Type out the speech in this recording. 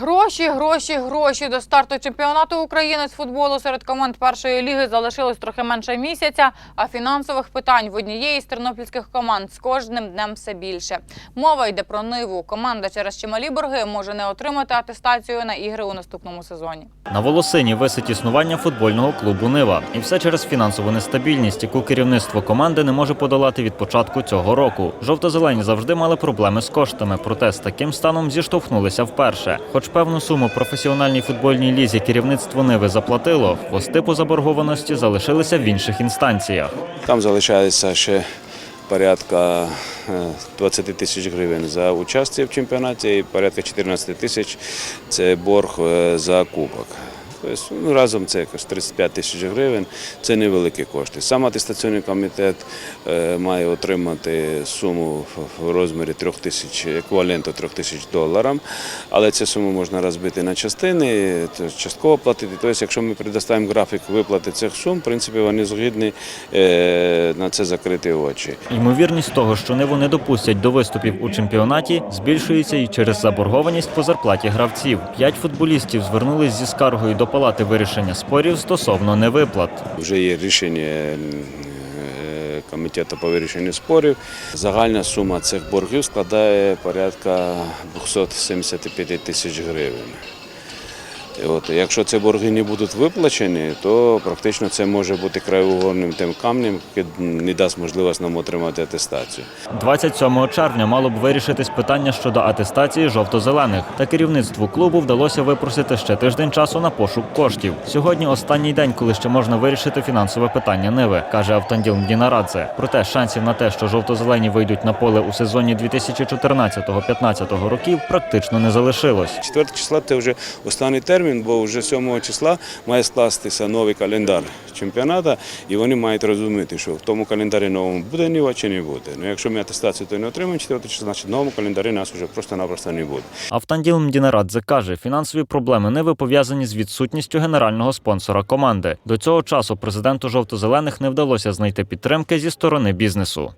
Гроші, гроші, гроші. До старту чемпіонату України з футболу серед команд першої ліги залишилось трохи менше місяця, а фінансових питань в однієї з тернопільських команд з кожним днем все більше. Мова йде про ниву. Команда через чималі борги може не отримати атестацію на ігри у наступному сезоні. На волосині висить існування футбольного клубу Нива, і все через фінансову нестабільність, яку керівництво команди не може подолати від початку цього року. Жовто-зелені завжди мали проблеми з коштами, проте з таким станом зіштовхнулися вперше. Хоч певну суму професіональній футбольній лізі керівництво Ниви заплатило, хвости по заборгованості залишилися в інших інстанціях. Там залишається ще порядка е, 20 тисяч гривень за участь в чемпіонаті і порядка 14 тисяч це борг е, за кубок. Тобто, ну, разом це якось 35 тисяч гривень, це невеликі кошти. Сам атестаційний комітет е, має отримати суму в- розмірі 3 тисяч, еквіваленту 3 тисяч доларів, але цю суму можна розбити на частини, частково платити. Тобто, якщо ми предоставимо графік виплати цих сум, в принципі, вони згідні е, на це закрити очі. Ймовірність того, що Ниву не допустять до виступів у чемпіонаті, збільшується і через заборгованість по зарплаті гравців. П'ять футболістів звернулись зі скаргою до палати вирішення спорів стосовно невиплат. Вже є рішення е, комітету по вирішенню спорів. Загальна сума цих боргів складає порядка 275 тисяч гривень. От, якщо ці борги не будуть виплачені, то практично це може бути краєугольним тим камнем, який не дасть можливість нам отримати атестацію. 27 червня мало б вирішитись питання щодо атестації жовто-зелених. Та керівництву клубу вдалося випросити ще тиждень часу на пошук коштів. Сьогодні останній день, коли ще можна вирішити фінансове питання Ниви, каже Автанділ Мдінарадзе. Проте шансів на те, що жовто-зелені вийдуть на поле у сезоні 2014-15 років, практично не залишилось. 4 числа це вже останній термін, бо вже 7 числа має скластися новий календар чемпіонату, і вони мають розуміти, що в тому календарі новому буде Ніва чи не буде. Ну, якщо ми атестацію то не отримаємо 4 числа, значить в новому календарі нас вже просто-напросто не буде. Автанділ Мдінарадзе каже, фінансові проблеми Ниви пов'язані з відсутністю генерального спонсора команди. До цього часу президенту жовто-зелених не вдалося знайти підтримки зі сторони бізнесу.